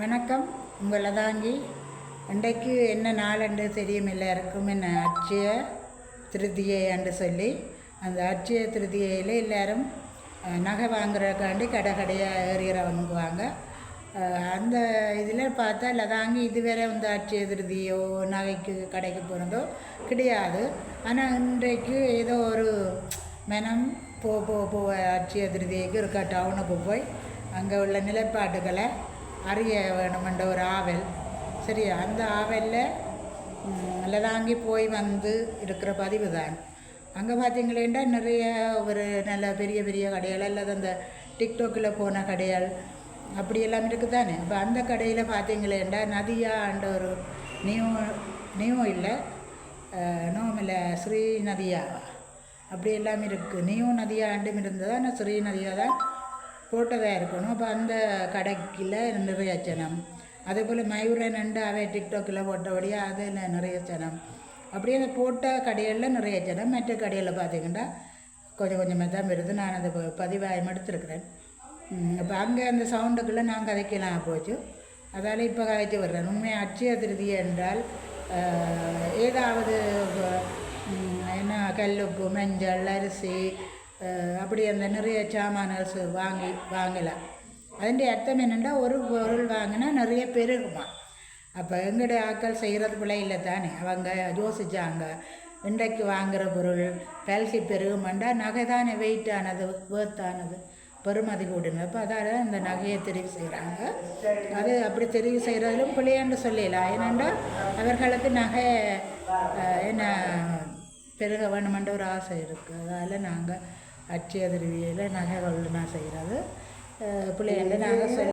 வணக்கம். உங்களை தாங்கி இன்றைக்கு என்ன நாளன்று தெரியும் எல்லாருக்கும் என்ன அட்சய திருதியை என்று சொல்லி அந்த அட்சய திருதியையில் எல்லாரும் நகை வாங்குறதுக்காண்டி கடை கடையாக ஏறிறவங்குவாங்க அந்த இதில் பார்த்தா லதாங்கி இதுவரை வந்து அட்சய திருதியோ நகைக்கு கடைக்கு போகிறதோ கிடையாது. ஆனால் இன்றைக்கு ஏதோ ஒரு மனம் போ போ போ அட்சய திருதியைக்கு இருக்க டவுனுக்கு போய் அங்கே உள்ள நிலைப்பாட்டுகளை அறிய வேணுமென்ற ஒரு ஆவல். சரியா? அந்த ஆவலில் லதாங்கி போய் வந்து இருக்கிற பதிவு தான். அங்கே பார்த்தீங்களேண்டா நிறைய ஒரு நல்ல பெரிய பெரிய கடைகள் அல்லது அந்த டிக்டாக்கில் போன கடைகள் அப்படியெல்லாம் இருக்குது தானே இப்போ அந்த கடையில் பார்த்தீங்களேண்டா நதியான்ற ஒரு நியூ நியூ இல்லை நோமில் ஸ்ரீ நதியா அப்படி எல்லாம் இருக்குது நியூ நதியா ஆண்டும் இருந்ததா ஆனால் ஸ்ரீ நதியாக தான் போட்டதாக இருக்கணும். அப்போ அந்த கடைக்கில் நிறைய சனம் அதே போல் மயூரன் நண்டு அவை டிக்டாக்கில் போட்டபடியாக அதில் நிறைய சனம் அப்படியே அந்த போட்ட கடைகளில் நிறைய சனம் மற்ற கடையில் பார்த்தீங்கன்னா கொஞ்சம் கொஞ்சமாக தான் வருது. நான் அதை பதிவாயம் எடுத்திருக்கிறேன். அப்போ அங்கே அந்த சவுண்டுக்குள்ளே நான் கதைக்கலாம் போச்சு. அதால் இப்போ கதைச்சு வர்றேன். உண்மை அச்சய திருதி என்றால் ஏதாவது என்ன கல்லுப்பு மஞ்சள் அரிசி அப்படி அந்த நிறைய சாமான்கள் வாங்கி வாங்கலாம் அதன் அர்த்தம் என்னென்னா ஒரு பொருள் வாங்கினா நிறைய பெருகுமா அப்போ எங்களுடைய ஆட்கள் செய்கிறது பிள்ளை இல்லை தானே. அவங்க யோசிச்சாங்க இன்றைக்கு வாங்குகிற பொருள் பல்சி பெருகுமாண்டா நகை தானே வெயிட்டானது வேர்த்தானது பெருமதி கூடுங்க. அப்போ அதால் அந்த நகையை தெரிவு செய்கிறாங்க அது அப்படி தெரிவு செய்கிறதிலும் பிள்ளையாண்டு சொல்லலாம் ஏனென்றா அவர்களுக்கு நகை என்ன பெருக வேணுமென்ற ஒரு ஆசை இருக்குது அதால் நாங்கள் அட்சய திருவியில் நகை கொள்ளுனா செய்கிறது பிள்ளைகளை நாங்கள் சொல்லி